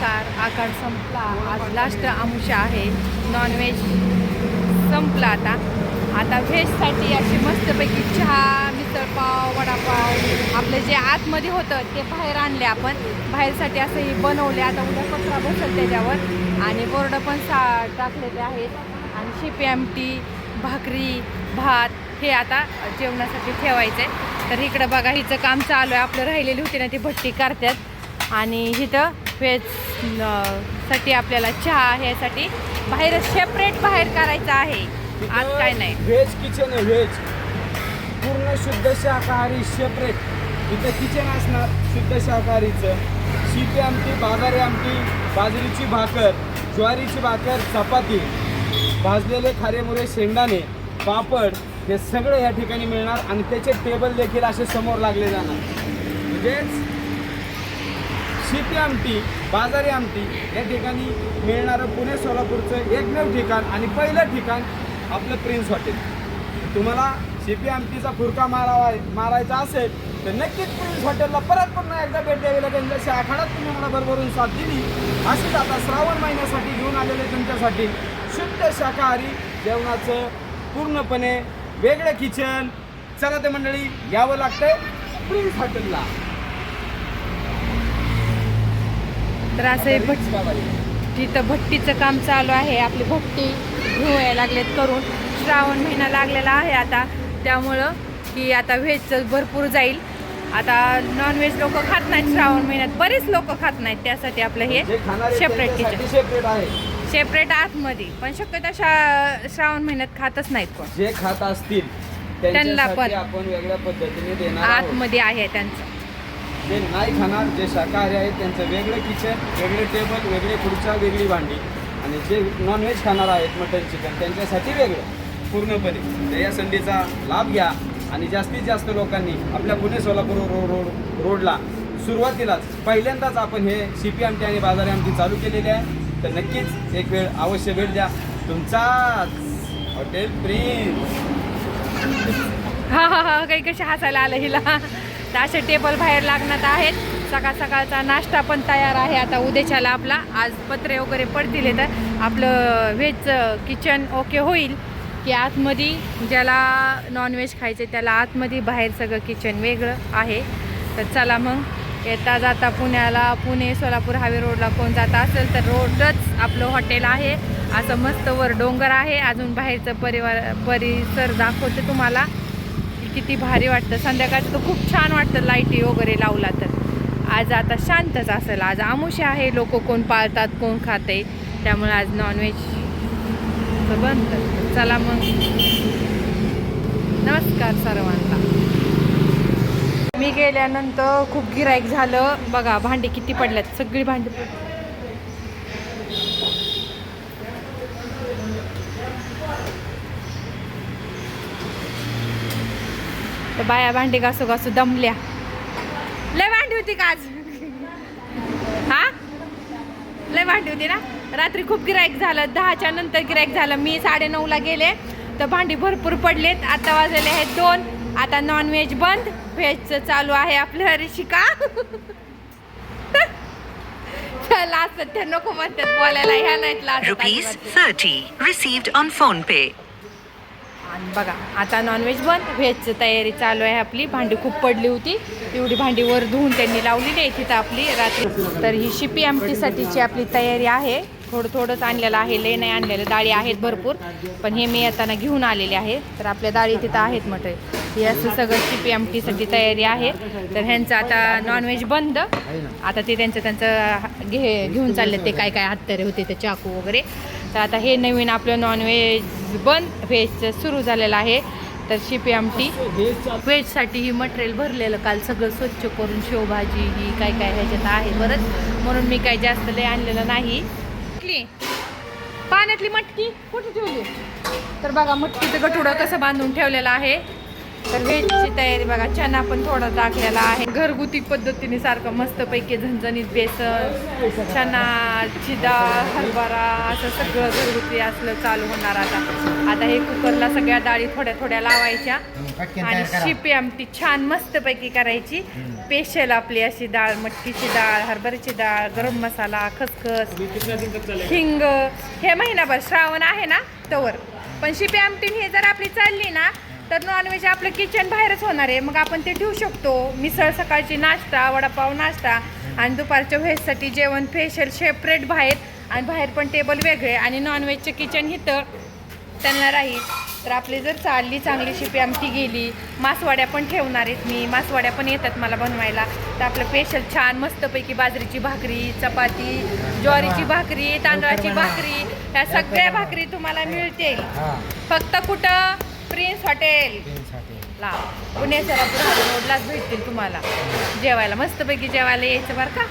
नमस्कार आकार संपला. आज लास्ट आमुषा आहे. नॉनव्हेज संपला आता. आता व्हेजसाठी अशी मस्तपैकी चहा मिसळपाव वडापाव आपलं जे आतमध्ये होतं ते बाहेर आणले आपण. बाहेरसाठी असं हे बनवले. आता उद्या कचरा बसेल त्याच्यावर. आणि बोर्ड पण सा टाकलेले आहेत. आणि शिपी आमटी भाकरी भात हे आता जेवणासाठी ठेवायचं आहे तर इकडं बघा हिचं काम चालू आहे. आपलं राहिलेली होती ना ती भट्टी करतात. आणि इथं व्हेजसाठी आपल्याला चहा ह्यासाठी बाहेर सेपरेट बाहेर करायचं आहे. आज काय नाही. व्हेज किचन आहे व्हेज पूर्ण शुद्ध शाकाहारी सेपरेट इथं किचन असणार शुद्ध शाकाहारीचं. शिपी आमटी बाजारी आमटी बाजरीची भाकर ज्वारीची भाकर चपाती भाजलेले खारेमुरे शेंगदाणे पापड हे सगळं या ठिकाणी मिळणार आणि त्याचे टेबल देखील असे समोर लागले जाणार. म्हणजेच शिपी आमटी बाजारी आमटी या ठिकाणी मिळणारं पुणे सोलापूरचं एकमेव ठिकाण आणि पहिलं ठिकाण आपलं प्रिन्स हॉटेल. तुम्हाला शिपी आमटीचा फुरका मारावा मारायचा असेल तर नक्कीच प्रिन्स हॉटेलला परत पुन्हा एकदा भेट द्यावी लागेल. जशी आखाड्यात तुम्ही मला भरभरून साथ दिली अशीच आता श्रावण महिन्यासाठी घेऊन आलेले तुमच्यासाठी शुद्ध शाकाहारी जेवणाचं पूर्णपणे वेगळं किचन. चला ते मंडळी यावं लागतंय प्रिन्स हॉटेलला. तर असं भट तिथं भट्टीचं काम चालू आहे. आपली भट्टी धुवायला लागलेत करून. श्रावण महिना लागलेला आहे आता. त्यामुळं की आता व्हेजचं भरपूर जाईल. आता नॉनव्हेज लोक खात नाहीत श्रावण महिन्यात. बरेच लोक खात नाहीत. त्यासाठी आपलं हे सेपरेट किचन सेपरेट आहे. सेपरेट आतमध्ये. पण शक्यतो श्रावण महिन्यात खातच नाहीत कोण. जे खात असतील त्यांना पण. आपण वेगळ्या पद्धतीने. आतमध्ये आहे त्यांचं. जे नाही खाणार जे शाकाहारी आहेत त्यांचं वेगळं किचन वेगळे टेबल वेगळे खुर्च्या वेगळी भांडी. आणि जे नॉनव्हेज खाणार आहेत मटन चिकन त्यांच्यासाठी वेगळं. पूर्णपणे. तर या संधीचा लाभ घ्या. आणि जास्तीत जास्त लोकांनी आपल्या पुणे सोलापूर रोड रोड रोडला सुरुवातीलाच पहिल्यांदाच आपण हे शिपी आमटी आणि बाजारी आमटी चालू केलेली आहे. तर नक्कीच एक वेळ अवश्य भेट द्या. तुमचाच हॉटेल प्रिन्स. हा हा हा काही कशी हसायला आलं हिला. तर असे टेबल बाहेर लागणार आहेत. सकाळ सकाळचा नाश्ता पण तयार आहे. आता उद्याच्याला आपला आज पत्रे वगैरे पडतील तर आपलं व्हेजचं किचन ओके होईल. की आतमध्ये ज्याला नॉनव्हेज खायचे त्याला आतमध्ये बाहेर सगळं किचन वेगळं आहे. तर चला मग. येता जाता पुण्याला पुणे सोलापूर हायवे रोडला कोण जाता असेल तर रोडच आपलं हॉटेल आहे. असं मस्त वर डोंगर आहे. अजून बाहेरचं परिवार परिसर दाखवते तुम्हाला. किती भारी वाटतं. संध्याकाळचं तर खूप छान वाटतं लाईटी वगैरे लावला तर. आज आता शांतच असेल. आज आमुष आहे. लोक कोण पाळतात कोण खाते. त्यामुळे आज नॉनव्हेज बंद चला मग. नमस्कार सर्वांना. मी गेल्यानंतर खूप गिराईक झालं. बघा भांडी किती पडल्यात. सगळी भांडी तर बाया भांडी घासू घासू दमल्या. लय भांडी होती का आज? हा? लय भांडी होती ना? रात्री खूप गिराईक झालं. दहाच्या नंतर गिराईक झालं. मी साडेनऊला गेले तर भांडी भरपूर पडलेत. आता वाजलेले आहेत दोन. आता नॉनव्हेज बंद. व्हेजचं चालू आहे आपलं ऋषिका लास्ट नको म्हणतात बोलायला. ह्या नाहीत last Rupees 30 received on PhonePe. आणि बघा आता नॉनव्हेज बंद व्हेजची तयारी चालू आहे आपली. भांडी खूप पडली होती. एवढी भांडी वर धुवून त्यांनी लावलेली आहे तिथं आपली रात्री. तर ही शिपी आमटीसाठीची आपली तयारी आहे. थोडं थोडंच आणलेलं आहे लय नाही आणलेलं डाळी आहेत भरपूर. पण हे मी येताना घेऊन आलेले आहे तर आपल्या डाळी तिथं आहेत म्हटलं. हे असं सगळं शिपी आमटीसाठी तयारी आहे. तर ह्यांचं आता नॉनव्हेज बंद. आता ते त्यांचं त्यांचं घे घेऊन चालले ते काय काय हत्यारे होते ते चाकू वगैरे. तर आता हे नवीन आपलं नॉनव्हेज बंद. व्हेजचं सुरू झालेलं आहे. तर शिपी आमटी व्हेजसाठी ही मटेरियल भरलेलं काल सगळं स्वच्छ करून शेवभाजी ही काय काय ह्याच्यात आहे बरंच म्हणून मी काही जास्त लय आणलेलं नाही. पाण्यातली मटकी कुठे ठेवली? तर बघा मटकीचं गठुडं कसं बांधून ठेवलेलं आहे. तर व्हेजची तयारी बघा चना पण थोडा टाकलेला आहे. घरगुती पद्धतीने सारखं मस्तपैकी झणझणीत बेसन चनाची डाळ हरभरा असं सगळं घरगुती असलं चालू होणार आता. आता हे कुकरला सगळ्या डाळी थोड्या थोड्या लावायच्या आणि शिपी आमटी छान मस्तपैकी करायची. स्पेशल आपली अशी डाळ मटकीची डाळ हरभऱ्याची डाळ गरम मसाला खसखस हिंग. हे महिनाभर श्रावण आहे ना तवर. पण शिपी आमटी हे जर आपली चालली ना तर नॉनव्हेज आपलं किचन बाहेरच होणार आहे. मग आपण ते ठेवू शकतो. मिसळ सकाळची नाश्ता वडापाव नाश्ता आणि दुपारच्या व्हेजसाठी जेवण स्पेशल सेपरेट बाहेर आणि बाहेर पण टेबल वेगळे आणि नॉनव्हेजचं किचन इथं त्यांना राहील. तर आपली जर चालली चांगली शिपी आमटी गेली मासवाड्या पण ठेवणार आहेत मी. मासवाड्या पण येतात मला बनवायला. तर आपलं स्पेशल छान मस्तपैकी बाजरीची भाकरी चपाती ज्वारीची भाकरी तांदळाची भाकरी ह्या सगळ्या भाकरी तुम्हाला मिळतील. फक्त कुठं प्रिन्स हॉटेल. ला. पुणे सरापूर रोडलाच भेटतील तुम्हाला. जेवायला मस्तपैकी जेवायला यायचं बरं का?